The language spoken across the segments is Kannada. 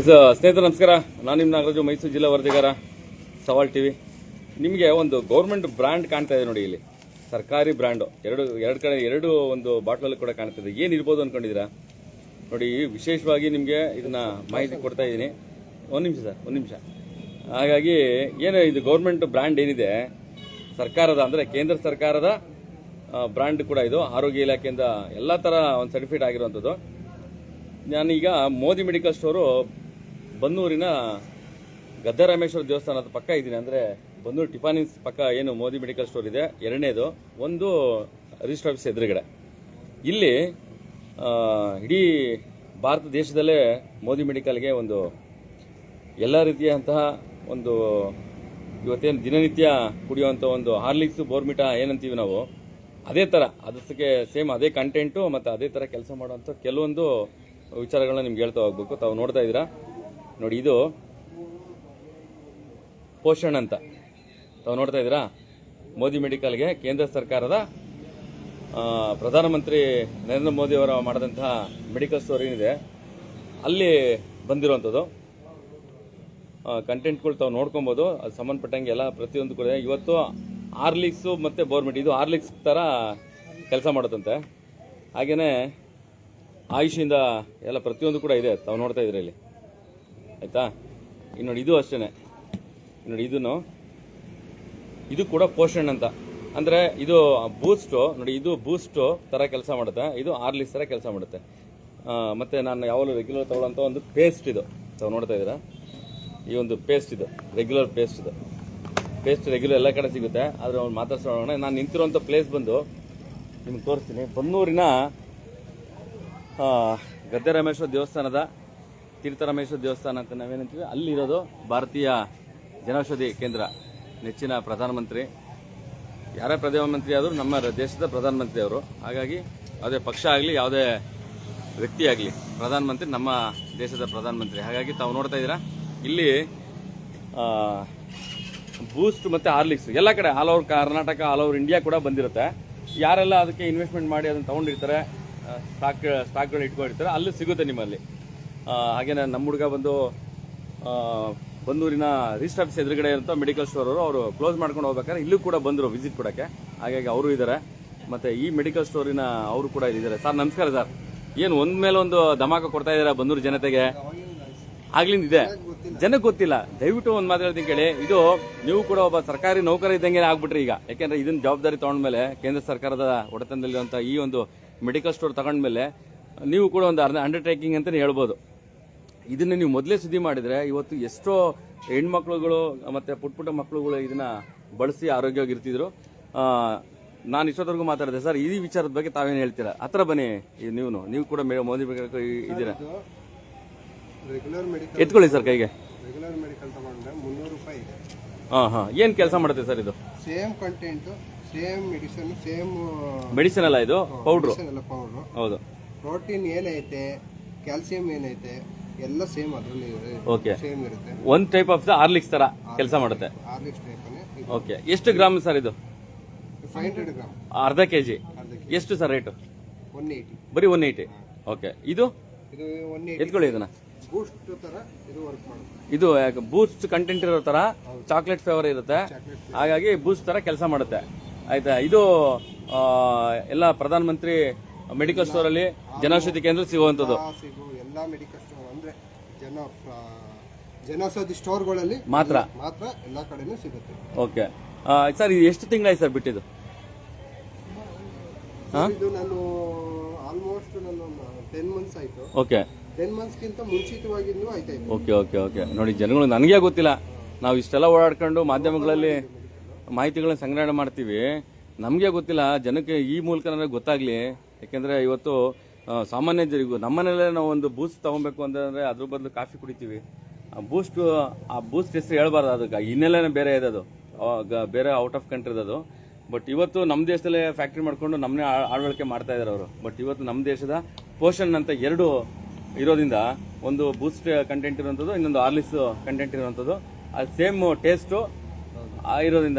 ಎಸ್, ಸ್ನೇಹಿತರು, ನಮಸ್ಕಾರ. ನಾನು ನಿಮ್ಮ ನಾಗರಾಜು, ಮೈಸೂರು ಜಿಲ್ಲಾ ವರದಿಗಾರ, ಸವಾಲ್ ಟಿ ವಿ ನಿಮಗೆ ಒಂದು ಗೌರ್ಮೆಂಟ್ ಬ್ರ್ಯಾಂಡ್ ಕಾಣ್ತಾ ಇದೆ ನೋಡಿ ಇಲ್ಲಿ. ಸರ್ಕಾರಿ ಬ್ರ್ಯಾಂಡು. ಎರಡು ಎರಡು ಕಡೆ, ಎರಡು ಒಂದು ಬಾಟ್ಲಲ್ಲಿ ಕೂಡ ಕಾಣ್ತಾ ಇದೆ. ಏನಿರ್ಬೋದು ಅಂದ್ಕೊಂಡಿದ್ದೀರಾ ನೋಡಿ, ವಿಶೇಷವಾಗಿ ನಿಮಗೆ ಇದನ್ನು ಮಾಹಿತಿ ಕೊಡ್ತಾ ಇದ್ದೀನಿ. ಒಂದು ನಿಮಿಷ ಸರ್, ಒಂದು ನಿಮಿಷ. ಹಾಗಾಗಿ, ಏನು ಇದು ಗೌರ್ಮೆಂಟ್ ಬ್ರ್ಯಾಂಡ್ ಏನಿದೆ? ಸರ್ಕಾರದ ಅಂದರೆ ಕೇಂದ್ರ ಸರ್ಕಾರದ ಬ್ರ್ಯಾಂಡ್ ಕೂಡ ಇದು. ಆರೋಗ್ಯ ಇಲಾಖೆಯಿಂದ ಎಲ್ಲ ಥರ ಒಂದು ಸರ್ಟಿಫಿಕೇಟ್ ಆಗಿರುವಂಥದ್ದು ನಾನೀಗ ಮೋದಿ ಮೆಡಿಕಲ್ ಸ್ಟೋರು ಬನ್ನೂರಿನ ಗದ್ದರಾಮೇಶ್ವರ ದೇವಸ್ಥಾನದ ಪಕ್ಕ ಇದ್ದೀನಿ. ಅಂದರೆ ಬನ್ನೂರು ಟಿಫಾನಿನ್ಸ್ ಪಕ್ಕ ಏನು ಮೋದಿ ಮೆಡಿಕಲ್ ಸ್ಟೋರ್ ಇದೆ. ಎರಡನೇದು, ಒಂದು ರಿಜಿಸ್ಟರ್ ಆಫೀಸ್ ಎದುರುಗಡೆ. ಇಲ್ಲಿ ಇಡೀ ಭಾರತ ದೇಶದಲ್ಲೇ ಮೋದಿ ಮೆಡಿಕಲ್ಗೆ ಒಂದು ಎಲ್ಲ ರೀತಿಯಂತಹ ಒಂದು ಇವತ್ತೇನು ದಿನನಿತ್ಯ ಕುಡಿಯುವಂಥ ಒಂದು ಹಾರ್ಲಿಕ್ಸ್, ಬೋರ್ಮಿಟಾ ಏನಂತೀವಿ ನಾವು, ಅದೇ ಥರ ಅದಕ್ಕೆ ಸೇಮ್ ಅದೇ ಕಂಟೆಂಟು ಮತ್ತು ಅದೇ ಥರ ಕೆಲಸ ಮಾಡುವಂಥ ಕೆಲವೊಂದು ವಿಚಾರಗಳನ್ನ ನಿಮ್ಗೆ ಹೇಳ್ತಾ ಹೋಗ್ಬೇಕು. ತಾವು ನೋಡ್ತಾ ಇದ್ದೀರಾ? ನೋಡಿ ಇದು ಪೋಷಣ್ ಅಂತ. ತಾವು ನೋಡ್ತಾ ಇದ್ದೀರಾ? ಮೋದಿ ಮೆಡಿಕಲ್ಗೆ ಕೇಂದ್ರ ಸರ್ಕಾರದ ಪ್ರಧಾನಮಂತ್ರಿ ನರೇಂದ್ರ ಮೋದಿ ಅವರ ಮಾಡಿದಂತಹ ಮೆಡಿಕಲ್ ಸ್ಟೋರ್ ಏನಿದೆ, ಅಲ್ಲಿ ಬಂದಿರುವಂಥದ್ದು. ಕಂಟೆಂಟ್ಗಳು ತಾವು ನೋಡ್ಕೊಬೋದು. ಅದು ಸಂಬಂಧಪಟ್ಟಂಗೆ ಎಲ್ಲ ಪ್ರತಿಯೊಂದು ಕೂಡ ಇವತ್ತು ಆರ್ಲಿಕ್ಸು ಮತ್ತು ಬೋರ್ಮೆಂಟ್ ಇದು ಆರ್ಲಿಕ್ಸ್ ಥರ ಕೆಲಸ ಮಾಡುತ್ತಂತೆ. ಹಾಗೆಯೇ ಆಯುಷಿಂದ ಎಲ್ಲ ಪ್ರತಿಯೊಂದು ಕೂಡ ಇದೆ. ತಾವು ನೋಡ್ತಾ ಇದ್ದೀರಿ ಇಲ್ಲಿ? ಆಯಿತಾ? ಇನ್ನು ನೋಡಿ, ಇದು ಅಷ್ಟೇ ನೋಡಿ ಇದೂ ಇದು ಕೂಡ ಪೋಷಣ್ ಅಂತ. ಅಂದರೆ ಇದು ಬೂಸ್ಟು, ನೋಡಿ, ಇದು ಬೂಸ್ಟು ಥರ ಕೆಲಸ ಮಾಡುತ್ತೆ. ಇದು ಆರ್ಲಿಸ್ ಥರ ಕೆಲಸ ಮಾಡುತ್ತೆ. ಮತ್ತು ನಾನು ಯಾವಾಗಲೂ ರೆಗ್ಯುಲರ್ ತಗೊಳ್ಳೋಂಥ ಒಂದು ಪೇಸ್ಟ್ ಇದು. ತಾವು ನೋಡ್ತಾ ಇದ್ದೀರಾ? ಈ ಒಂದು ಪೇಸ್ಟ್ ಇದು. ರೆಗ್ಯುಲರ್ ಪೇಸ್ಟ್ ಇದು. ಪೇಸ್ಟ್ ರೆಗ್ಯುಲರ್ ಎಲ್ಲ ಕಡೆ ಸಿಗುತ್ತೆ. ಆದರೆ ಅವ್ನು ಮಾತಾಡ್ಸೋಣ. ನಾನು ನಿಂತಿರುವಂಥ ಪ್ಲೇಸ್ ಬಂದು ನಿಮ್ಗೆ ತೋರಿಸ್ತೀನಿ. ಬನ್ನೂರಿನ ಗದ್ದೆ ರಾಮೇಶ್ವರ ದೇವಸ್ಥಾನದ ತೀರ್ಥರಾಮೇಶ್ವರ ದೇವಸ್ಥಾನ ಅಂತ ನಾವೇನಂತೀವಿ ಅಲ್ಲಿರೋದು ಭಾರತೀಯ ಜನೌಷಧಿ ಕೇಂದ್ರ. ನೆಚ್ಚಿನ ಪ್ರಧಾನಮಂತ್ರಿ. ಯಾರೇ ಪ್ರಧಾನಮಂತ್ರಿ ಆದರೂ ನಮ್ಮ ದೇಶದ ಪ್ರಧಾನಮಂತ್ರಿ ಅವರು. ಹಾಗಾಗಿ ಯಾವುದೇ ಪಕ್ಷ ಆಗಲಿ, ಯಾವುದೇ ವ್ಯಕ್ತಿ ಆಗಲಿ, ಪ್ರಧಾನಮಂತ್ರಿ ನಮ್ಮ ದೇಶದ ಪ್ರಧಾನಮಂತ್ರಿ. ಹಾಗಾಗಿ ತಾವು ನೋಡ್ತಾ ಇದ್ದೀರಾ, ಇಲ್ಲಿ ಬೂಸ್ಟ್ ಮತ್ತು ಹಾರ್ಲಿಕ್ಸ್ ಎಲ್ಲ ಕಡೆ, all over Karnataka, all over India ಕೂಡ ಬಂದಿರುತ್ತೆ. ಯಾರೆಲ್ಲ ಅದಕ್ಕೆ ಇನ್ವೆಸ್ಟ್ಮೆಂಟ್ ಮಾಡಿ ಅದನ್ನು ತೊಗೊಂಡಿರ್ತಾರೆ ಸ್ಟಾಕ್ ಸ್ಟಾಕ್ಗಳು ಇಟ್ಕೊಂಡಿರ್ತಾರೆ, ಅಲ್ಲಿ ಸಿಗುತ್ತೆ ನಿಮ್ಮಲ್ಲಿ. ಆ, ಹಾಗೇನೆ ನಮ್ಮ ಹುಡುಗ ಬಂದು ಬಂದೂರಿನ ರಿಜಿಸ್ಟರ್ ಆಫೀಸ್ ಎದುರುಗಡೆ ಇರುತ್ತೋ ಮೆಡಿಕಲ್ ಸ್ಟೋರ್ ಅವರು ಅವರು ಕ್ಲೋಸ್ ಮಾಡ್ಕೊಂಡು ಹೋಗ್ಬೇಕಾದ್ರೆ ಇಲ್ಲೂ ಕೂಡ ಬಂದರು ವಿಸಿಟ್ ಕೊಡೋಕ್ಕೆ. ಹಾಗಾಗಿ ಅವರು ಇದ್ದಾರೆ ಮತ್ತು ಈ ಮೆಡಿಕಲ್ ಸ್ಟೋರಿನ ಅವರು ಕೂಡ ಇದ್ದಾರೆ ಸರ್ ನಮಸ್ಕಾರ ಸರ್. ಏನು ಒಂದ್ ಮೇಲೆ ಒಂದು ಧಮಾಕ ಕೊಡ್ತಾ ಇದ್ದೀರಾ ಬಂದೂರು ಜನತೆಗೆ? ಆಗ್ಲಿಂದ ಇದೆ. ಜನಕ್ಕೆ ಗೊತ್ತಿಲ್ಲ. ದಯವಿಟ್ಟು ಒಂದು ಮಾತಾಡ್ತೀನಿ ಕೇಳಿ. ಇದು ನೀವು ಕೂಡ ಒಬ್ಬ ಸರ್ಕಾರಿ ನೌಕರಿ ಇದ್ದಂಗೆ ಆಗ್ಬಿಟ್ರಿ ಈಗ. ಯಾಕೆಂದ್ರೆ ಇದನ್ನ ಜವಾಬ್ದಾರಿ ತಗೊಂಡ್ಮೇಲೆ ಕೇಂದ್ರ ಸರ್ಕಾರದ ಒಡೆತನದಲ್ಲಿರುವಂಥ ಈ ಒಂದು ಮೆಡಿಕಲ್ ಸ್ಟೋರ್ ತಗೊಂಡ್ಮೇಲೆ ನೀವು ಕೂಡ ಒಂದು ಅಂಡರ್ಟೇಕಿಂಗ್ ಅಂತಲೇ ಹೇಳ್ಬೋದು. ಇದನ್ನ ನೀವು ಮೊದಲೇ ಸುದ್ದಿ ಮಾಡಿದ್ರೆ ಇವತ್ತು ಎಷ್ಟೋ ಹೆಣ್ಮಕ್ಳುಗಳು ಮತ್ತೆ ಪುಟ್ಟ ಪುಟ್ಟ ಮಕ್ಕಳುಗಳು ಇದನ್ನ ಬಳಸಿ ಆರೋಗ್ಯವಾಗಿರ್ತಿದ್ರು. ನಾನು ಇಷ್ಟೊತ್ತವರೆಗೂ ಮಾತಾಡಿದೆ. ಸರ್ ಈ ವಿಚಾರದ ಬಗ್ಗೆ ತಾವೇನು ಹೇಳ್ತೀರಾ? ಹತ್ರ ಬನ್ನಿ ನೀವು ನೀವು ಕೂಡ ಮೋದಿ ಬಗ್ಗೆ ಇದ್ದೀರಾ? ಎತ್ಕೊಳ್ಳಿ ಸರ್ ಕೈಗೆ. ರೆಗ್ಯುಲರ್ ಮೆಡಿಕಲ್ ತಗೊಂಡ್ರೆ ಮುನ್ನೂರು ರೂಪಾಯಿ ಇದೆ. ಹಾಂ ಹಾಂ. ಏನು ಕೆಲಸ ಮಾಡುತ್ತೆ ಸರ್ ಇದು? Same content same medicine same medicine ಅಲ್ಲ ಇದು? ಪೌಡ್ರು ಪೌಡ್ರು ಹೌದು. ಪ್ರೋಟೀನ್ ಏನೈತೆ ಕ್ಯಾಲ್ಸಿಯಂ ಏನೈತೆ ಎಲ್ಲ ಸೇಮ್ ಅದರಲ್ಲಿ ಓಕೆ ಸೇಮ್ ಇರುತ್ತೆ. ಒಂದು ಟೈಪ್ ಆಫ್ ಹಾರ್ಲಿಕ್ಸ್ ತರ ಕೆಲಸ ಮಾಡುತ್ತೆ. ಆರ್ಲಿಕ್ಸ್ ಟೈಪನೇ ಓಕೆ ಎಷ್ಟು ಗ್ರಾಮ್ ಸರ್ ಇದು? Five hundred gram. ಅರ್ಧ ಕೆ ಜಿ ಅರ್ಧ ಎಷ್ಟು ಸರ್ ರೇಟು ಒನ್ ಏಯ್ಟಿ ಬರೀ ಒನ್ ಏಯ್ಟಿ ಓಕೆ ಇದು? ಇದು ಒನ್ ಏಯ್ಟಿ ಎತ್ಕೊಳ್ಳಿ ಇದನ್ನ. ಬೂಸ್ಟ್ ಥರ ಇದು ವರ್ಕ್ ಮಾಡುತ್ತೆ. ಇದು ಬೂಸ್ಟ್ ಕಂಟೆಂಟ್ ಇರೋ ತರ ಚಾಕ್ಲೇಟ್ ಫ್ಲೇವರ್ ಇರುತ್ತೆ. ಹಾಗಾಗಿ ಬೂಸ್ಟ್ ತರ ಕೆಲಸ ಮಾಡುತ್ತೆ. ಆಯ್ತಾ? ಇದು ಎಲ್ಲ ಪ್ರಧಾನ ಮಂತ್ರಿ ಮೆಡಿಕಲ್ ಸ್ಟೋರ್ ಅಲ್ಲಿ ಜನೌಷಧಿ ಕೇಂದ್ರ ಸಿಗುವಂತದ್ದು ಎಲ್ಲ ಮೆಡಿಕಲ್ ಜನ ಜನೌಷಧಿ ಸ್ಟೋರ್ಗಳಲ್ಲಿ ಮಾತ್ರ? ಮಾತ್ರ ಎಲ್ಲ ಕಡೆನೂ ಸಿಗುತ್ತೆ. ಓಕೆ. ಸರ್ ಇದು ಎಷ್ಟು ತಿಂಗಳಾಯ್ತು ಸರ್ ಬಿಟ್ಟಿದ್ದು? ಇದು ನಾನು ಆಲ್ಮೋಸ್ಟ್ ನಾನು ಟೆನ್ ಮಂತ್ಸ್ ಆಯ್ತು. ಓಕೆ. ಟೆನ್ ಮಂತ್ಸ್ಗಿಂತ ಮುಂಚಿತವಾಗಿಂದೂ ಆಯ್ತಾ ಇದೆ. Okay okay okay. ನೋಡಿ ಜನಗಳು ನನಗೆ ಗೊತ್ತಿಲ್ಲ. ನಾವು ಇಷ್ಟೆಲ್ಲ ಓಡಾಡ್ಕೊಂಡು ಮಾಧ್ಯಮಗಳಲ್ಲಿ ಮಾಹಿತಿಗಳನ್ನ ಸಂಗ್ರಹಣೆ ಮಾಡ್ತೀವಿ. ನಮಗೆ ಗೊತ್ತಿಲ್ಲ. ಜನಕ್ಕೆ ಈ ಮೂಲಕ ನನಗೆ ಗೊತ್ತಾಗಲಿ. ಯಾಕೆಂದರೆ ಇವತ್ತು ಸಾಮಾನ್ಯ ಜನರಿಗೂ ನಮ್ಮನೆಯಲ್ಲೇ ನಾವು ಒಂದು ಬೂಸ್ಟ್ ತೊಗೊಬೇಕು ಅಂತಂದರೆ ಅದ್ರ ಬದಲು ಕಾಫಿ ಕುಡಿತೀವಿ. ಆ ಬೂಸ್ಟ್ ಆ ಬೂಸ್ಟ್ ಹೆಸರು ಹೇಳ್ಬಾರ್ದು ಅದಕ್ಕೆ. ಹಿನ್ನೆಲೆನೇ ಬೇರೆ ಇದೆ ಅದು. ಬೇರೆ ಔಟ್ ಆಫ್ ಕಂಟ್ರಿ ಅದು ಬಟ್ ಇವತ್ತು ನಮ್ಮ ದೇಶದಲ್ಲೇ ಫ್ಯಾಕ್ಟ್ರಿ ಮಾಡಿಕೊಂಡು ನಮ್ಮನ್ನೇ ಆಳ್- ಆಳ್ವಳಿಕೆ ಮಾಡ್ತಾ ಇದ್ದಾರೆ ಅವರು. ಬಟ್ ಇವತ್ತು ನಮ್ಮ ದೇಶದ ಪೋಷನ್ ಅಂತ ಎರಡು ಇರೋದ್ರಿಂದ ಒಂದು ಬೂಸ್ಟ್ ಕಂಟೆಂಟ್ ಇರುವಂಥದ್ದು ಇನ್ನೊಂದು ಆರ್ಲಿಸ್ ಕಂಟೆಂಟ್ ಇರುವಂಥದ್ದು ಅದು ಸೇಮ್ ಟೇಸ್ಟು ಇರೋದ್ರಿಂದ.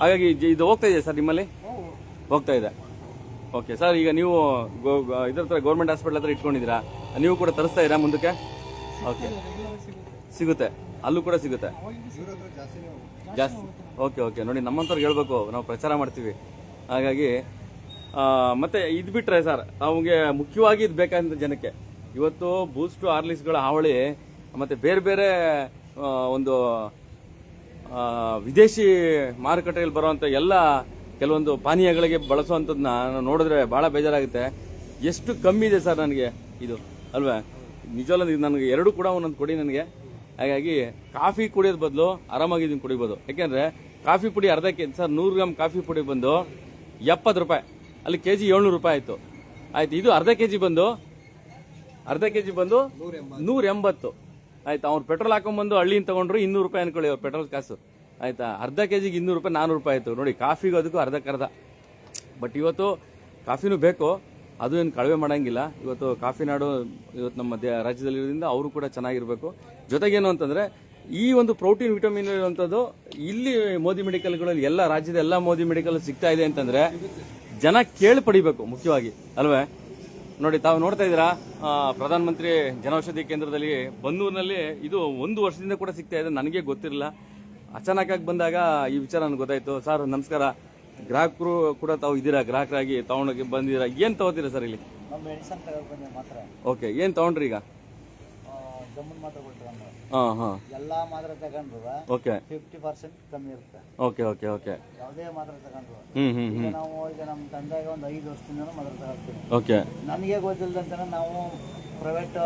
ಹಾಗಾಗಿ ಇದು ಹೋಗ್ತಾ ಇದೆ ಸರ್ ನಿಮ್ಮಲ್ಲಿ? ಹೋಗ್ತಾ ಇದೆ. ಓಕೆ ಸರ್ ಈಗ ನೀವು ಗೋ- ಇದ್ರ ಹತ್ರ ಗೌರ್ಮೆಂಟ್ ಹಾಸ್ಪಿಟಲ್ ಹತ್ರ ಇಟ್ಕೊಂಡಿದ್ದೀರಾ? ನೀವು ಕೂಡ ತರಿಸ್ತಾ ಇರಾ ಮುಂದಕ್ಕೆ? ಓಕೆ ಸಿಗುತ್ತೆ. ಅಲ್ಲೂ ಕೂಡ ಸಿಗುತ್ತೆ. ಜಾಸ್ತಿ. ಓಕೆ ಓಕೆ ನೋಡಿ ನಮ್ಮಂಥವ್ರಿಗೆ ಹೇಳ್ಬೇಕು, ನಾವು ಪ್ರಚಾರ ಮಾಡ್ತೀವಿ. ಹಾಗಾಗಿ ಮತ್ತೆ ಇದು ಬಿಟ್ಟರೆ ಸರ್ ನಮಗೆ ಮುಖ್ಯವಾಗಿ ಇದು ಬೇಕಾದಂಥ ಜನಕ್ಕೆ. ಇವತ್ತು ಬೂಸ್ಟು ಆರ್ಲಿಸ್ಗಳ ಹಾವಳಿ, ಮತ್ತೆ ಬೇರೆ ಬೇರೆ ಒಂದು ವಿದೇಶಿ ಮಾರುಕಟ್ಟೆಯಲ್ಲಿ ಬರುವಂಥ ಎಲ್ಲ ಕೆಲವೊಂದು ಪಾನೀಯಗಳಿಗೆ ಬಳಸುವಂಥದ್ದನ್ನ ನಾನು ನೋಡಿದ್ರೆ ಭಾಳ ಬೇಜಾರಾಗುತ್ತೆ. ಎಷ್ಟು ಕಮ್ಮಿ ಇದೆ ಸರ್ ನನಗೆ ಇದು ಅಲ್ವಾ? ನಿಜವಲ್ಲ ನನಗೆ ಎರಡು ಕೂಡ ಒಂದೊಂದು ಕೊಡಿ ನನಗೆ. ಹಾಗಾಗಿ ಕಾಫಿ ಕುಡಿಯೋದ್ ಬದಲು ಆರಾಮಾಗಿ ಇದನ್ನು ಕುಡಿಬೋದು. ಯಾಕೆಂದರೆ ಕಾಫಿ ಪುಡಿ ಅರ್ಧ ಕೆ ಸರ್ ನೂರು ಗ್ರಾಮ್ ಕಾಫಿ ಪುಡಿ ಬಂದು ಎಪ್ಪತ್ತು ರೂಪಾಯಿ ಅಲ್ಲಿ ಕೆ ಜಿ ಏಳ್ನೂರು ರೂಪಾಯಿ ಆಯಿತು. ಆಯ್ತು ಇದು ಅರ್ಧ ಕೆ ಜಿ ಬಂದು ಅರ್ಧ ಕೆ ಜಿ ಬಂದು ನೂರ ಎಂಬತ್ತು ಆಯ್ತು ಎಂಬತ್ತು ಆಯ್ತಾ ಅವ್ರು ಪೆಟ್ರೋಲ್ ಹಾಕೊಂಡ್ಬಂದು ಹಳ್ಳಿಯಿಂದ ತಗೊಂಡ್ರು ಇನ್ನೂರು ರೂಪಾಯಿ ಅನ್ಕೊಳ್ಳಿ ಅವ್ರು ಪೆಟ್ರೋಲ್ ಕಾಸು. ಆಯ್ತಾ? ಅರ್ಧ ಕೆ ಜಿಗೆ ಇನ್ನೂರು ರೂಪಾಯಿ ನಾನ್ನೂರು ರೂಪಾಯಿ ಆಯಿತು. ನೋಡಿ, ಕಾಫಿಗೂ ಅದಕ್ಕೂ ಅರ್ಧಕ್ಕರ್ಧ ಬಟ್ ಇವತ್ತು ಕಾಫಿನೂ ಬೇಕು. ಅದು ಏನು ಕಳವೆ ಮಾಡೋಂಗಿಲ್ಲ. ಇವತ್ತು ಕಾಫಿ ನಾಡು, ಇವತ್ತು ನಮ್ಮ ದೇ ರಾಜ್ಯದಲ್ಲಿರೋದ್ರಿಂದ ಅವರು ಕೂಡ ಚೆನ್ನಾಗಿರಬೇಕು. ಜೊತೆಗೇನು ಅಂತಂದರೆ, ಈ ಒಂದು ಪ್ರೋಟೀನ್ ವಿಟಮಿನ್ ಇರುವಂಥದ್ದು ಇಲ್ಲಿ ಮೋದಿ ಮೆಡಿಕಲ್ಗಳಲ್ಲಿ ಎಲ್ಲ ರಾಜ್ಯದ ಎಲ್ಲ ಮೋದಿ ಮೆಡಿಕಲ್ ಸಿಗ್ತಾ ಇದೆ ಅಂತಂದರೆ ಜನ ಕೇಳಿ ಪಡಿಬೇಕು ಮುಖ್ಯವಾಗಿ. ಅಲ್ವೇ? ನೋಡಿ, ತಾವು ನೋಡ್ತಾ ಇದ್ದೀರಾ? ಪ್ರಧಾನಮಂತ್ರಿ ಜನೌಷಧಿ ಕೇಂದ್ರದಲ್ಲಿ, ಬನ್ನೂರಿನಲ್ಲಿ ಇದು ಒಂದು ವರ್ಷದಿಂದ ಕೂಡ ಸಿಗ್ತಾ ಇದೆ. ನನಗೆ ಗೊತ್ತಿರಲಿಲ್ಲ ಅಚಾನಕ್ಕಾಗಿ ಬಂದಾಗ ಈ ವಿಚಾರ ನನಗೆ ಗೊತ್ತಾಯ್ತು. ಸರ್ ನಮಸ್ಕಾರ. ಗ್ರಾಹಕರು ಕೂಡ ತಾವು ಇದ್ದೀರಾ? ಗ್ರಾಹಕರಾಗಿ ತಗೊಂಡೋಗಿ ಬಂದಿದ್ದೀರಾ? ಏನು ತಗೋತೀರಾ ಸರ್ ಇಲ್ಲಿ? ಓಕೆ ಏನು ತಗೊಂಡ್ರಿ ಈಗ? ಹಾಂ ಹಾಂ. ಎಲ್ಲಾ ಮಾತ್ರ ತಗೊಂಡ್ರು ಓಕೆ. ಫಿಫ್ಟಿ ಪರ್ಸೆಂಟ್ ಕಮ್ಮಿ ಇರುತ್ತೆ. Okay okay okay. ಯಾವುದೇ ಮಾತ್ರ ತಗೊಂಡ್ರು ಹ್ಮ್ ಹ್ಮ್ ಈಗ ನಾವು ಈಗ ನಮ್ಮ ತಂದೆಗೆ ಒಂದು ಐದು ವರ್ಷದಿಂದ ಮಾತ್ರ ತಗೊಳ್ತೀವಿ ಓಕೆ. ನನಗೆ ಗೊತ್ತಿಲ್ಲದಂತೆ ನಾವು ಪ್ರೈವೇಟ್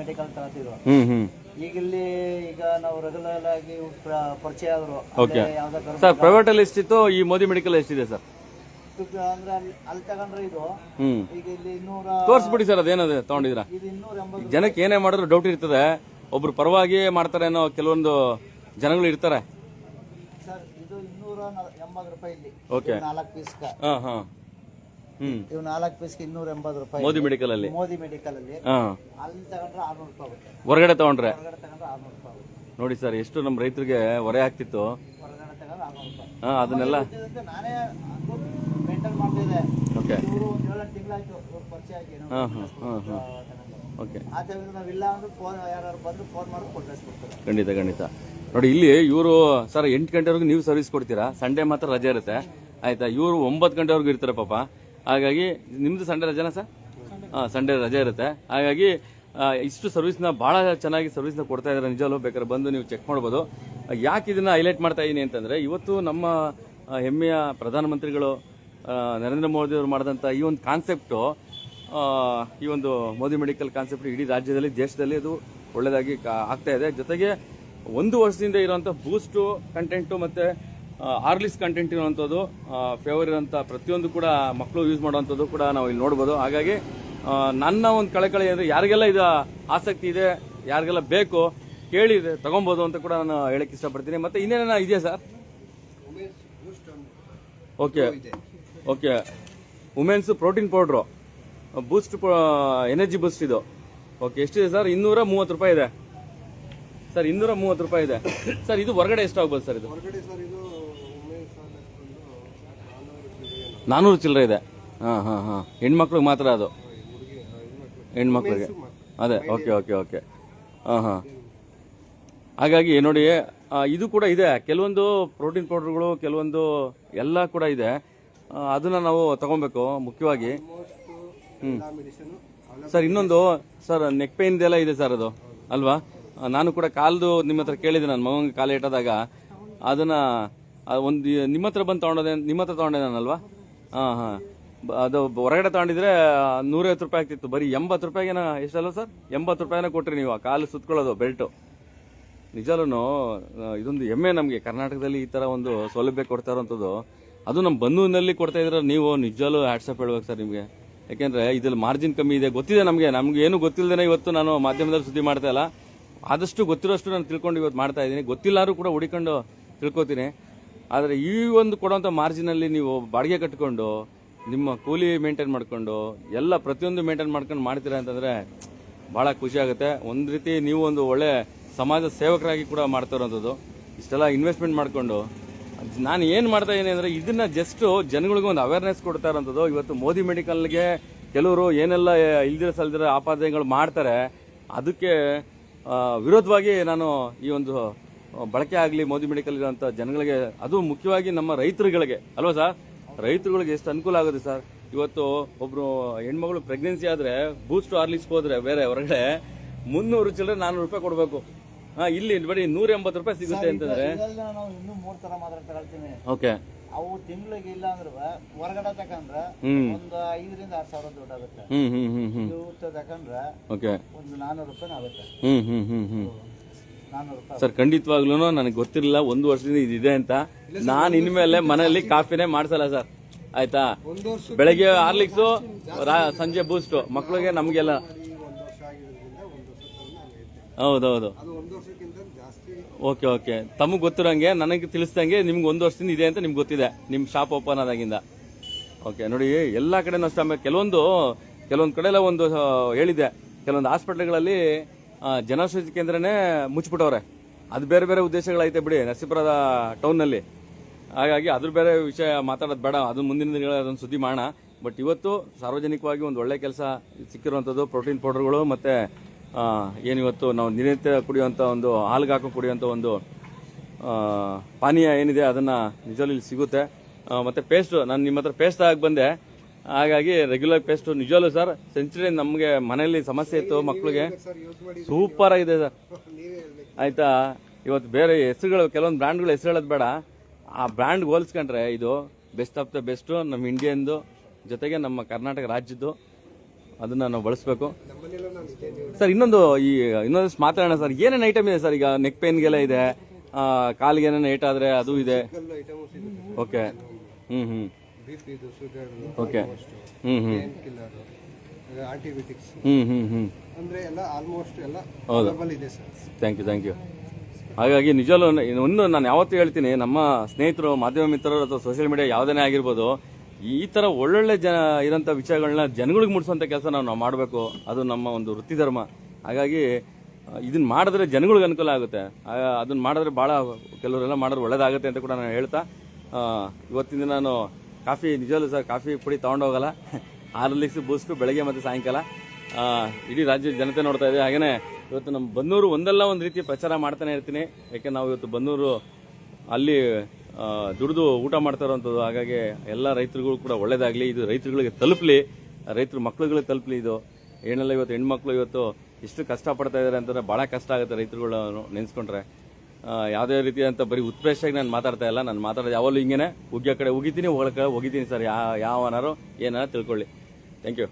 ಮೆಡಿಕಲ್ ತಗೋತಿದ್ವು ಹ್ಮ್ ಹ್ಞೂ ಈಗ ಇಲ್ಲಿ ಈಗ ನಾವು ರೆಗ್ಯುಲರ್ ಆಗಿ ಪರಿಚಯ ಆದ್ರು. ಸರ್ ಯಾವ್ದಾದ್ರು ಸರ್ ಪ್ರೈವೇಟಲ್ಲಿ ಎಷ್ಟಿತ್ತು? ಈ ಮೋದಿ ಮೆಡಿಕಲ್ ಎಷ್ಟಿದೆ ಸರ್ ಅಂದ್ರೆ ಅಲ್ಲಿ ಅಲ್ಲಿ ತಗೊಂಡ್ರೆ ಇದು. ಈಗ ಇಲ್ಲಿ ಇನ್ನೂರ ತೋರಿಸ್ಬಿಡಿ ಸರ್ ಅದೇನದು ತಗೊಂಡಿದ್ರ ಇದು ಇನ್ನೂರ ಎಂಬತ್ತು ಜನಕ್ಕೆ ಏನೇ ಮಾಡಿದ್ರು ಡೌಟ್ ಇರ್ತದೆ. ಒಬ್ರು ಪರವಾಗಿ ಮಾಡ್ತಾರೆ ಅನ್ನೋ ಕೆಲವೊಂದು ಜನಗಳು ಇರ್ತಾರೆ. ಸರ್ ಇದು ಇನ್ನೂರ ಎಂಬತ್ತು ರೂಪಾಯಿ ಇಲ್ಲಿ. ಓಕೆ ನಾಲ್ಕು ಪೀಸ್ಗ ಹಾಂ ಹಾಂ. ಇವು ನಾಲ್ಕು ಪೀಸ್ಗೆ ಇನ್ನೂರ ಎಂಬತ್ತು ರೂಪಾಯಿ. ಮೋದಿ ಮೆಡಿಕಲ್ ಅಲ್ಲಿ? ಮೋದಿ ಮೆಡಿಕಲ್ ಅಲ್ಲಿ. ಅಲ್ಲಿ ತಗೊಂಡ್ರೆ ಆರ್ನೂರು ರೂಪಾಯಿ ಆಗುತ್ತೆ. ಹೊರಗಡೆ ತಗೊಂಡ್ರೆ? ಹೊರಗಡೆ ತಗೊಂಡ್ರೆ ಆರ್ನೂರು ರೂಪಾಯಿ ಆಗುತ್ತೆ. ನೋಡಿ ಸರ್ ಎಷ್ಟು ನಮ್ಮ ರೈತರಿಗೆ ಹೊರೆ ಆಗ್ತಿತ್ತು. ಹೊರಗಡೆ ತಗೊಂಡ್ರೆ ಆರ್ನೂರು ರೂಪಾಯಿ ಹಾಂ ಅದನ್ನೆಲ್ಲ? ಗೊತ್ತಿದ್ದಂತೆ ನಾನೇ ಮೇಂಟೈನ್ ಮಾಡ್ತಿದ್ದೆ. ಓಕೆ. ಇವರು ಒಂದು ಏಳೆಂಟು ತಿಂಗಳಾಯ್ತು ಇವ್ರು ಪರಿಚಯ ಆಗಿ ಏನೋ ಹಾಂ ಹಾಂ ಹಾಂ ಹಾಂ. ತಗೊಂಡು. ಓಕೆ. ಆ ಟೈಮಿಗೆ ನಾವಿಲ್ಲ ಅಂದ್ರೆ ಫೋನ್ ಯಾರು ಬಂದ್ರು ಫೋನ್ ಮಾಡಿ ಕೊಟ್ಟಿಸ್ಬಿಡ್ತಾರೆ ಖಂಡಿತ ಖಂಡಿತ. ನೋಡಿ ಇಲ್ಲಿ ಇವರು ಸರ್ ಎಂಟು ಗಂಟೆವರೆಗೂ ನೀವು ಸರ್ವಿಸ್ ಕೊಡ್ತೀರಾ? ಸಂಡೇ ಮಾತ್ರ ರಜೆ ಇರುತ್ತೆ. ಆಯ್ತಾ? ಇವರು ಒಂಬತ್ತು ಗಂಟೆವರೆಗೂ ಇರ್ತಾರೆ ಪಾಪ. ಹಾಗಾಗಿ ನಿಮ್ದು ಸಂಡೇ ರಜೆನಾ ಸರ್ ಹಾಂ ಸಂಡೇ ರಜೆ ಇರುತ್ತೆ. ಹಾಗಾಗಿ ಇಷ್ಟು ಸರ್ವಿಸ್ನ ಭಾಳ ಚೆನ್ನಾಗಿ ಸರ್ವಿಸ್ನ ಕೊಡ್ತಾ ಇದ್ದಾರೆ ನಿಜವಲ್ಲೂ ಬೇಕಾದ್ರೆ ಬಂದು ನೀವು ಚೆಕ್ ಮಾಡ್ಬೋದು. ಯಾಕೆ ಇದನ್ನ ಹೈಲೈಟ್ ಮಾಡ್ತಾ ಇದ್ದೀನಿ ಅಂತಂದ್ರೆ, ಇವತ್ತು ನಮ್ಮ ಹೆಮ್ಮೆಯ ಪ್ರಧಾನಮಂತ್ರಿಗಳು ನರೇಂದ್ರ ಮೋದಿ ಅವರು ಮಾಡಿದಂಥ ಈ ಒಂದು ಕಾನ್ಸೆಪ್ಟು ಈ ಒಂದು ಮೋದಿ ಮೆಡಿಕಲ್ ಕಾನ್ಸೆಪ್ಟ್ ಇಡೀ ರಾಜ್ಯದಲ್ಲಿ, ದೇಶದಲ್ಲಿ ಅದು ಒಳ್ಳೆಯದಾಗಿ ಆಗ್ತಾ ಇದೆ. ಜೊತೆಗೆ ಒಂದು ವರ್ಷದಿಂದ ಇರುವಂಥ ಬೂಸ್ಟು ಕಂಟೆಂಟು ಮತ್ತು ಆರ್ಲಿಸ್ ಕಂಟೆಂಟ್ ಇರುವಂಥದ್ದು ಫೇವರ್ ಇರೋಂಥ ಪ್ರತಿಯೊಂದು ಕೂಡ ಮಕ್ಕಳು ಯೂಸ್ ಮಾಡುವಂಥದ್ದು ಕೂಡ ನಾವು ಇಲ್ಲಿ ನೋಡ್ಬೋದು. ಹಾಗಾಗಿ ನನ್ನ ಒಂದು ಕಳಕಳಿ ಅಂದರೆ ಯಾರಿಗೆಲ್ಲ ಇದು ಆಸಕ್ತಿ ಇದೆ, ಯಾರಿಗೆಲ್ಲ ಬೇಕು, ಕೇಳಿ ತಗೊಬೋದು ಅಂತ ಕೂಡ ನಾನು ಹೇಳಕ್ಕೆ ಇಷ್ಟಪಡ್ತೀನಿ. ಮತ್ತು ಇನ್ನೇನ ಇದೆಯಾ sir okay okay women's protein powder Boost energy Boost ಇದು. ಓಕೆ ಎಷ್ಟಿದೆ ಸರ್ ಇನ್ನೂರ ಮೂವತ್ತು ರೂಪಾಯಿ ಇದೆ. ಸರ್ ಇನ್ನೂರ ಮೂವತ್ತು ರೂಪಾಯಿ ಇದೆ. ಸರ್ ಇದು ಹೊರಗಡೆ ಎಷ್ಟಾಗ್ಬೋದು ಸರ್ ಇದು ಹೊರಗಡೆ ಸರ್ ಇದು ವುಮೆನ್ಸ್ ಬಂದು ನಾನ್ನೂರು ಚಿಲ್ಲರೆ ಇದೆ. ಹಾಂ ಹಾಂ ಹಾಂ. ಹೆಣ್ಮಕ್ಳಿಗೆ ಮಾತ್ರ ಅದು. ಹೆಣ್ಮಕ್ಳಿಗೆ. ಅದೇ, ಓಕೆ ಓಕೆ ಓಕೆ. ಹಾಂ ಹಾಂ. ಹಾಗಾಗಿ ನೋಡಿ ಇದು ಕೂಡ ಇದೆ. ಕೆಲವೊಂದು ಪ್ರೋಟೀನ್ ಪೌಡರ್ಗಳು, ಕೆಲವೊಂದು ಎಲ್ಲ ಕೂಡ ಇದೆ. ಅದನ್ನು ನಾವು ತಗೊಬೇಕು, ಮುಖ್ಯವಾಗಿ. ಹ್ಞೂ ಸರ್, ಇನ್ನೊಂದು, ಸರ್ ನೆಕ್ ಪೇನ್ ಎಲ್ಲ ಇದೆ ಸರ್ ಅದು. ಅಲ್ವಾ? ನಾನು ಕೂಡ ಕಾಲ್ದು ನಿಮ್ಮ ಹತ್ರ ಕೇಳಿದೆ, ನಾನು ಮಗನಿಗೆ ಕಾಲು ಇಟ್ಟದಾಗ ಅದನ್ನು ಒಂದು, ನಿಮ್ಮ ಹತ್ರ ಬಂದು ತೊಗೊಂಡೋದೆ, ನಿಮ್ಮ ಹತ್ರ ತಗೊಂಡೆ ನಾನಲ್ವಾ? ಹಾಂ ಹಾಂ. ಅದು ಹೊರಗಡೆ ತಗೊಂಡಿದ್ರೆ ನೂರೈವತ್ತು ರೂಪಾಯಿ ಆಗ್ತಿತ್ತು. ಬರೀ ಎಂಬತ್ತು ರೂಪಾಯಿಗೆನ ಎಷ್ಟಲ್ಲ ಸರ್? ಎಂಬತ್ತು ರೂಪಾಯಿನ ಕೊಟ್ರಿ ನೀವು ಆ ಕಾಲು ಸುತ್ಕೊಳ್ಳೋದು, ಬೆಲ್ಟು. ನಿಜಾಲೂ ಇದೊಂದು ಹೆಮ್ಮೆ ನಮಗೆ. ಕರ್ನಾಟಕದಲ್ಲಿ ಈ ಥರ ಒಂದು ಸೌಲಭ್ಯ ಕೊಡ್ತಾ ಇರೋಂಥದ್ದು. ಅದು ನಮ್ಮ ಬಂಧುವಿನಲ್ಲಿ ಕೊಡ್ತಾ ಇದ್ರೆ ನೀವು ನಿಜಾಲು ಹ್ಯಾಟ್ಸಪ್ ಹೇಳ್ಬೇಕು ಸರ್ ನಿಮಗೆ. ಯಾಕೆಂದರೆ ಇದರಲ್ಲಿ ಮಾರ್ಜಿನ್ ಕಮ್ಮಿ ಇದೆ. ಗೊತ್ತಿದೆ ನಮಗೆ. ನಮಗೆ ಏನು ಗೊತ್ತಿಲ್ಲದೇ ಇವತ್ತು ನಾನು ಮಾಧ್ಯಮದಲ್ಲಿ ಸುದ್ದಿ ಮಾಡ್ತಾ ಇಲ್ಲ. ಆದಷ್ಟು ಗೊತ್ತಿರೋಷ್ಟು ನಾನು ತಿಳ್ಕೊಂಡು ಇವತ್ತು ಮಾಡ್ತಾ ಇದ್ದೀನಿ. ಗೊತ್ತಿಲ್ಲಾರು ಕೂಡ ಹುಡಿಕೊಂಡು ತಿಳ್ಕೊತೀನಿ. ಆದರೆ ಈ ಒಂದು ಕೊಡುವಂಥ ಮಾರ್ಜಿನಲ್ಲಿ ನೀವು ಬಾಡಿಗೆ ಕಟ್ಕೊಂಡು, ನಿಮ್ಮ ಕೂಲಿ ಮೇಂಟೈನ್ ಮಾಡಿಕೊಂಡು, ಎಲ್ಲ ಪ್ರತಿಯೊಂದು ಮೇಂಟೈನ್ ಮಾಡ್ಕೊಂಡು ಮಾಡ್ತೀರಾ ಅಂತಂದರೆ ಭಾಳ ಖುಷಿ ಆಗುತ್ತೆ. ಒಂದು ರೀತಿ ನೀವು ಒಂದು ಒಳ್ಳೆ ಸಮಾಜ ಸೇವಕರಾಗಿ ಕೂಡ ಮಾಡ್ತಾ ಇರೋಂಥದ್ದು. ಇಷ್ಟೆಲ್ಲ ಇನ್ವೆಸ್ಟ್ಮೆಂಟ್ ಮಾಡಿಕೊಂಡು, ನಾನು ಏನು ಮಾಡ್ತಾ ಇದ್ದೀನಿ ಅಂದರೆ ಇದನ್ನು ಜಸ್ಟು ಜನಗಳಿಗೆ ಒಂದು ಅವೇರ್ನೆಸ್ ಕೊಡ್ತಾ ಇರೋಂಥದ್ದು. ಇವತ್ತು ಮೋದಿ ಮೆಡಿಕಲ್ಗೆ ಕೆಲವರು ಏನೆಲ್ಲ ಇಲ್ದಿರ ಸಲ್ದಿರ ಆಪಾದನೆಗಳು ಮಾಡ್ತಾರೆ, ಅದಕ್ಕೆ ವಿರೋಧವಾಗಿ ನಾನು ಈ ಒಂದು ಬಳಕೆ ಆಗಲಿ ಮೋದಿ ಮೆಡಿಕಲ್ ಇರುವಂಥ ಜನಗಳಿಗೆ ಅದು ಮುಖ್ಯವಾಗಿ ನಮ್ಮ ರೈತರುಗಳಿಗೆ. ಅಲ್ವಾ ಸರ್? ರೈತರುಗಳಿಗೆ ಎಷ್ಟು ಅನುಕೂಲ ಆಗುತ್ತೆ ಸರ್? ಇವತ್ತು ಒಬ್ರು ಹೆಣ್ಮಗಳು ಪ್ರೆಗ್ನೆನ್ಸಿ ಆದ್ರೆ ಬೂಸ್ಟ್ ಹಾರ್ಲಿಕ್ಸ್ ಹೋದ್ರೆ ಬೇರೆ ಹೊರಗಡೆ ಮುನ್ನೂರು ಚಿಲ್ಲರೆ ನಾನ್ನೂರು ರೂಪಾಯಿ ಕೊಡಬೇಕು. ಹಾ ಇಲ್ಲಿ ಬರೀ ನೂರ ಎಂಬತ್ತು ರೂಪಾಯಿ ಸಿಗುತ್ತೆ ಅಂತಂದ್ರೆ. ನಾವು ಇನ್ನೂ ಮೂರ್ ತರ ಮಾತ್ರ ತಗೊಳ್ತೀನಿ ಓಕೆ. ಅವು ತಿಂಗಳಿಗೆ ಇಲ್ಲ ಅಂದ್ರೆ ಹೊರಗಡೆ ತಕೊಂಡ್ರೆ. ಒಂದು ಐದರಿಂದ ಆರು ಸಾವಿರ ದುಡ್ಡು ಆಗುತ್ತೆ. ಹ್ಮ್ ಹ್ಮ್ ಹ್ಮ್ ಹ್ಮ್. ಇವು ತಕೊಂಡ್ರೆ ಓಕೆ. ಒಂದು ನಾನ್ನೂರು ರೂಪಾಯಿ ಆಗುತ್ತೆ. ಸರ್ ಖಂಡಿತವಾಗ್ಲೂ ನನಗೆ ಗೊತ್ತಿರಲಿಲ್ಲ ಒಂದು ವರ್ಷದಿಂದ ಇದಿದೆ ಅಂತ. ನಾನು ಇನ್ಮೇಲೆ ಮನೆಯಲ್ಲಿ ಕಾಫಿನೇ ಮಾಡ್ಸಲ್ಲ ಸರ್. ಆಯ್ತಾ? ಬೆಳಗ್ಗೆ ಹಾರ್ಲಿಕ್ಸು ಸಂಜೆ ಬೂಸ್ಟ್ ಮಕ್ಕಳಿಗೆ ನಮಗೆಲ್ಲ ಹೌದೌದು. Okay okay. ತಮಗೆ ಗೊತ್ತಿರೋಂಗೆ ನನಗೆ ತಿಳಿಸ್ದಂಗೆ ನಿಮ್ಗೆ ಒಂದು ವರ್ಷದಿಂದ ಇದೆ ಅಂತ ನಿಮ್ಗೆ ಗೊತ್ತಿದೆ. ನಿಮ್ಮ ಶಾಪ್ ಓಪನ್ ಆದಾಗಿಂದ. ಓಕೆ ನೋಡಿ ಎಲ್ಲ ಕಡೆ ನಷ್ಟ ಕೆಲವೊಂದು ಕೆಲವೊಂದು ಕಡೆ ಎಲ್ಲ ಒಂದು ಹೇಳಿದೆ. ಕೆಲವೊಂದು ಹಾಸ್ಪಿಟ್ಲ್ಗಳಲ್ಲಿ ಜನೌಷಧಿ ಕೇಂದ್ರನೇ ಮುಚ್ಚಿಬಿಟ್ಟವ್ರೆ. ಅದು ಬೇರೆ ಬೇರೆ ಉದ್ದೇಶಗಳೈತೆ ಬಿಡಿ, ನರಸೀಪುರದ ಟೌನ್ನಲ್ಲಿ. ಹಾಗಾಗಿ ಅದ್ರ ಬೇರೆ ವಿಷಯ ಮಾತಾಡೋದು ಬೇಡ ಅದು ಮುಂದಿನ ದಿನಗಳ ಅದೊಂದು ಸುದ್ದಿ ಮಾಡೋಣ. ಬಟ್ ಇವತ್ತು ಸಾರ್ವಜನಿಕವಾಗಿ ಒಂದು ಒಳ್ಳೆ ಕೆಲಸ ಸಿಕ್ಕಿರುವಂಥದ್ದು ಪ್ರೋಟೀನ್ ಪೌಡರ್ಗಳು ಮತ್ತು ಏನಿವತ್ತು ನಾವು ದಿನನಿತ್ಯ ಕುಡಿಯುವಂಥ ಒಂದು ಹಾಲ್ಗೆ ಹಾಕೊಂಡು ಕುಡಿಯುವಂಥ ಒಂದು ಪಾನೀಯ ಏನಿದೆ ಅದನ್ನು ನಿಜವಲ್ಲಿ ಸಿಗುತ್ತೆ. ಮತ್ತೆ ಪೇಸ್ಟು ನಾನು ನಿಮ್ಮ ಹತ್ರ ಪೇಸ್ಟ್ ಆಗಿ ಬಂದೆ. ಹಾಗಾಗಿ ರೆಗ್ಯುಲರ್ ಪೇಸ್ಟು ನಿಜವಲ್ಲೂ ಸರ್ ಸೆಂಚುರಿ ನಮಗೆ ಮನೆಯಲ್ಲಿ ಸಮಸ್ಯೆ ಇತ್ತು ಮಕ್ಕಳಿಗೆ ಸೂಪರ್ ಆಗಿದೆ ಸರ್ ಆಯಿತಾ? ಇವತ್ತು ಬೇರೆ ಹೆಸರುಗಳು, ಕೆಲವೊಂದು ಬ್ರ್ಯಾಂಡ್ಗಳು ಹೆಸರು ಹೇಳೋದು ಬೇಡ. ಆ ಬ್ರ್ಯಾಂಡ್ಗೆ ಹೋಲಿಸ್ಕೊಂಡ್ರೆ ಇದು ಬೆಸ್ಟ್ ಆಫ್ ದ ಬೆಸ್ಟು ನಮ್ಮ ಇಂಡಿಯನ್ದು ಜೊತೆಗೆ ನಮ್ಮ ಕರ್ನಾಟಕ ರಾಜ್ಯದ್ದು. ಅದನ್ನು ನಾವು ಬಳಸಬೇಕು. ಸರ್ ಇನ್ನೊಂದು ಈ ಇನ್ನೊಂದಷ್ಟು ಮಾತಾಡೋಣ ಸರ್ ಏನೇನು ಐಟಮ್ ಇದೆ ಸರ್ ಈಗ? ನೆಕ್ ಪೇನ್ಗೆಲ್ಲ ಇದೆ ಕಾಲಿಗೆ ಏನೇನು ಏಟಾದರೆ ಅದು ಇದೆ. ಓಕೆ ಹ್ಞೂ ಹ್ಞೂ ಬಿ ಓಕೆ ಹ್ಞೂ ಹ್ಞೂ ಪೇನ್ ಕಿಲ್ಲರ್ ಆಂಟಿಬಯೋಟಿಕ್ಸ್ ಹ್ಞೂ ಹ್ಞೂ ಹ್ಞೂ ಅಂದ್ರೆ ಎಲ್ಲ ಆಲ್ಮೋಸ್ಟ್ ಎಲ್ಲ ಹೌದು. ಅವೈಲಬಲ್ ಇದೆ sir. Thank you thank you ಹಾಗಾಗಿ ನಿಜವಲ್ಲೂ ಒಂದು ನಾನು ಯಾವತ್ತೂ ಹೇಳ್ತೀನಿ ನಮ್ಮ ಸ್ನೇಹಿತರು ಮಾಧ್ಯಮ ಮಿತ್ರರು ಅಥವಾ ಸೋಷಿಯಲ್ ಮೀಡಿಯಾ ಯಾವುದೇ ಆಗಿರ್ಬೋದು ಈ ಥರ ಒಳ್ಳೊಳ್ಳೆ ಜನ ಇರೋಂಥ ವಿಷಯಗಳನ್ನ ಜನಗಳಿಗೆ ಮುಟ್ಸೋಂಥ ಕೆಲಸ ನಾವು ನಾವು ಮಾಡಬೇಕು. ಅದು ನಮ್ಮ ಒಂದು ವೃತ್ತಿ ಧರ್ಮ. ಹಾಗಾಗಿ ಇದನ್ನ ಮಾಡಿದ್ರೆ ಜನಗಳಿಗೆ ಅನುಕೂಲ ಆಗುತ್ತೆ. ಅದನ್ನ ಮಾಡಿದ್ರೆ ಭಾಳ ಕೆಲವರೆಲ್ಲ ಮಾಡಿದ್ರೆ ಒಳ್ಳೇದಾಗುತ್ತೆ ಅಂತ ಕೂಡ ನಾನು ಹೇಳ್ತಾ ಆ, ಇವತ್ತಿನ ದಿನ ನಾನು ಕಾಫಿ ನಿಜವಲ್ಲೂ ಸರ್, ಕಾಫಿ ಪುಡಿ ತೊಗೊಂಡೋಗಲ್ಲ ಹಾರ್ಲಿಕ್ಸ್ ಬೂಸ್ಟು ಬೆಳಗ್ಗೆ ಮತ್ತು ಸಾಯಂಕಾಲ. ಇಡೀ ರಾಜ್ಯದ ಜನತೆ ನೋಡ್ತಾ ಇದೆ. ಹಾಗೆಯೇ ಇವತ್ತು ನಮ್ಮ ಬನ್ನೂರು ಒಂದಲ್ಲ ಒಂದು ರೀತಿ ಪ್ರಚಾರ ಮಾಡ್ತಾನೆ ಇರ್ತೀನಿ. ಯಾಕೆ ನಾವು ಇವತ್ತು ಬನ್ನೂರು ಅಲ್ಲಿ ದುಡಿದು ಊಟ ಮಾಡ್ತಾ ಇರೋವಂಥದ್ದು ಹಾಗಾಗಿ ಎಲ್ಲ ರೈತರುಗಳು ಕೂಡ ಒಳ್ಳೇದಾಗಲಿ. ಇದು ರೈತರುಗಳಿಗೆ ತಲುಪಲಿ. ರೈತರು ಮಕ್ಳುಗಳಿಗೆ ತಲುಪಲಿ ಇದು. ಏನೆಲ್ಲ ಇವತ್ತು ಹೆಣ್ಮಕ್ಳು ಇವತ್ತು ಎಷ್ಟು ಕಷ್ಟಪಡ್ತಾ ಇದ್ದಾರೆ ಅಂತಂದರೆ ಭಾಳ ಕಷ್ಟ ಆಗುತ್ತೆ ರೈತರುಗಳು ನೆನೆಸ್ಕೊಂಡ್ರೆ. ಯಾವುದೇ ರೀತಿಯಾದಂಥ ಬರೀ ಉತ್ಪ್ರೇಷಾಗಿ ನಾನು ಮಾತಾಡ್ತಾ ಇಲ್ಲ. ನಾನು ಮಾತಾಡೋದು ಯಾವಾಗಲೂ ಹಿಂಗೇನೆ. ಉಗ್ಗಿಯ ಕಡೆ ಉಗಿತೀನಿ ಹೋಗೋ ಕಡೆ ಸರ್. ಯಾವ ಯಾವನಾರು ಏನಾರು ತಿಳ್ಕೊಳ್ಳಿ. Thank you